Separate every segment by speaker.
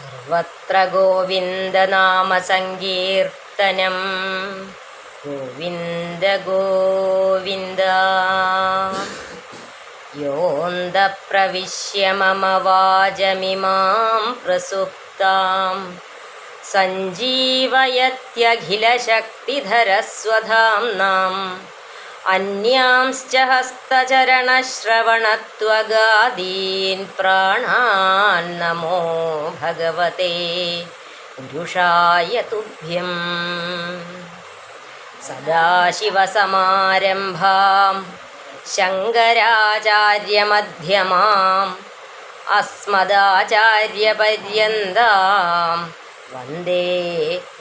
Speaker 1: सर्वत्र गोविन्दनामसङ्कीर्तनं गोविन्द योऽन्दप्रविश्य मम वाजमिमां प्रसुप्तां। सञ्जीवयत्यखिलशक्तिधरस्वधाम्नाम्। अन्यांश्च हस्तचरणश्रवणत्वगादीन् प्राणान् नमो भगवते पुरुषाय तुभ्यम् सदाशिवसमारम्भां शङ्कराचार्यमध्यमाम् अस्मदाचार्यपर्यन्तां वन्दे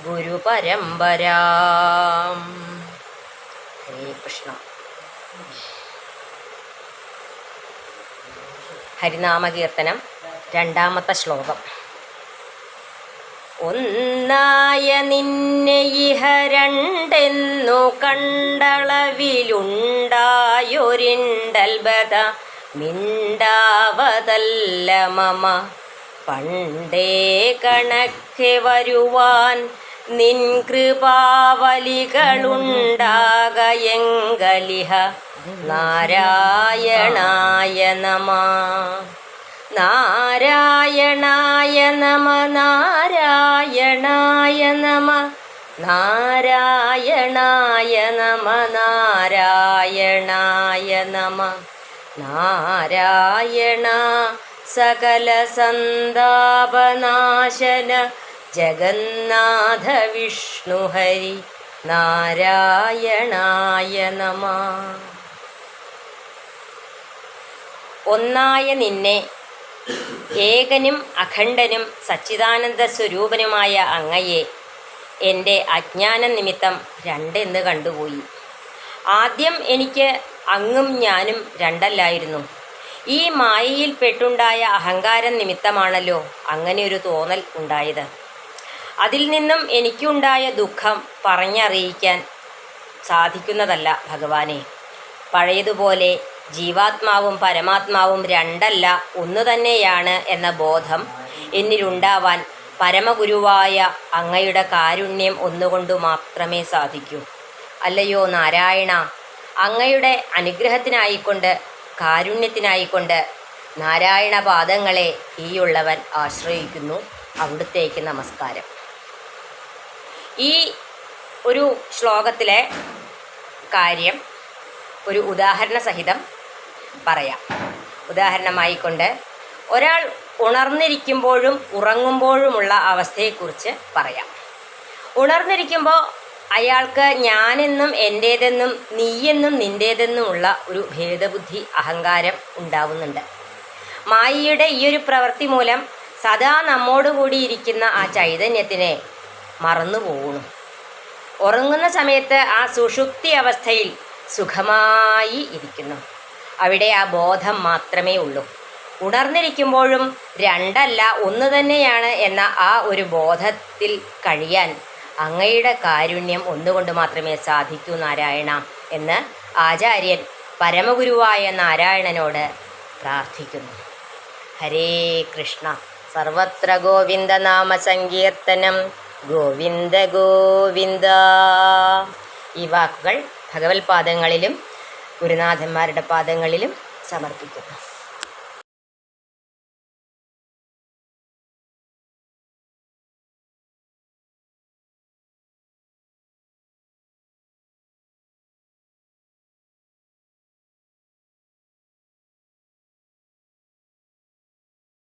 Speaker 1: गुरुपरम्पराम् ഹരേ കൃഷ്ണ. ഹരിനാമകീർത്തനം രണ്ടാമത്തെ ശ്ലോകം. ഒന്നായ നിന്നെ ഇഹ രണ്ടെന്നു കണ്ടളവിലുണ്ടായൊരിണ്ടൽബത മിണ്ടാവതല്ല മമ. പണ്ടേ കണക്കെ വരുവാൻ നിൻ കൃപാവലികളുണ്ടാകയെങ്കലിഹ നാരായണായ നമ. നാരായണായ നമ നാരായണായ നമ. നാരായണായ നമ നാരായണായ നമ. നാരായണ സകല സന്താപനാശന ജഗന്നാഥ വിഷ്ണുഹരി നാരായണായ നമ. ഒന്നായ നിന്നെ ഏകനും അഖണ്ഡനും സച്ചിദാനന്ദ സ്വരൂപനുമായ അങ്ങയെ എന്റെ അജ്ഞാന നിമിത്തം രണ്ടെന്ന് കണ്ടുപോയി. ആദ്യം എനിക്ക് അങ്ങും ഞാനും രണ്ടല്ലായിരുന്നു. ഈ മായയിൽ പെട്ടുണ്ടായ അഹങ്കാരം നിമിത്തമാണല്ലോ അങ്ങനെ ഒരു തോന്നൽ ഉണ്ടായത്. അതിൽ നിന്നും എനിക്കുണ്ടായ ദുഃഖം പറഞ്ഞറിയിക്കാൻ സാധിക്കുന്നതല്ല ഭഗവാനെ. പഴയതുപോലെ ജീവാത്മാവും പരമാത്മാവും രണ്ടല്ല ഒന്നു തന്നെയാണ് എന്ന ബോധം എന്നിലുണ്ടാവാൻ പരമഗുരുവായ അങ്ങയുടെ കാരുണ്യം ഒന്നുകൊണ്ടു മാത്രമേ സാധിക്കൂ. അല്ലയോ നാരായണ അങ്ങയുടെ അനുഗ്രഹത്തിനായിക്കൊണ്ട് കാരുണ്യത്തിനായിക്കൊണ്ട് നാരായണ പാദങ്ങളെ ഈയുള്ളവൻ ആശ്രയിക്കുന്നു. അവിടുത്തേക്ക് നമസ്കാരം. ഈ ഒരു ശ്ലോകത്തിലെ കാര്യം ഒരു ഉദാഹരണ സഹിതം പറയാം. ഉദാഹരണമായിക്കൊണ്ട് ഒരാൾ ഉണർന്നിരിക്കുമ്പോഴും ഉറങ്ങുമ്പോഴുമുള്ള അവസ്ഥയെക്കുറിച്ച് പറയാം. ഉണർന്നിരിക്കുമ്പോൾ അയാൾക്ക് ഞാനെന്നും എന്റേതെന്നും നീയെന്നും നിന്റേതെന്നുമുള്ള ഒരു ഭേദബുദ്ധി അഹങ്കാരം ഉണ്ടാവുന്നുണ്ട്. മായിയുടെ ഈ ഒരു പ്രവൃത്തി മൂലം സദാ നമ്മോടുകൂടി ഇരിക്കുന്ന ആ ചൈതന്യത്തിനെ മറന്നു പോകുന്നു ഉറങ്ങുന്ന സമയത്ത് ആ സുഷുപ്തി അവസ്ഥയിൽ സുഖമായി ഇരിക്കുന്നു. അവിടെ ആ ബോധം മാത്രമേ ഉള്ളൂ. ഉണർന്നിരിക്കുമ്പോഴും രണ്ടല്ല ഒന്ന് തന്നെയാണ് എന്ന ആ ഒരു ബോധത്തിൽ കഴിയാൻ അങ്ങയുടെ കാരുണ്യം ഒന്നുകൊണ്ട് മാത്രമേ സാധിക്കൂ നാരായണ എന്ന് ആചാര്യൻ പരമഗുരുവായ നാരായണനോട് പ്രാർത്ഥിക്കുന്നു. ഹരേ കൃഷ്ണ. സർവത്ര ഗോവിന്ദനാമ സങ്കീർത്തനം. ഗോവിന്ദ ഗോവിന്ദ. ഈ വാക്കുകൾ ഭഗവത് പാദങ്ങളിലും ഗുരുനാഥന്മാരുടെ പാദങ്ങളിലും സമർപ്പിക്കുന്നു.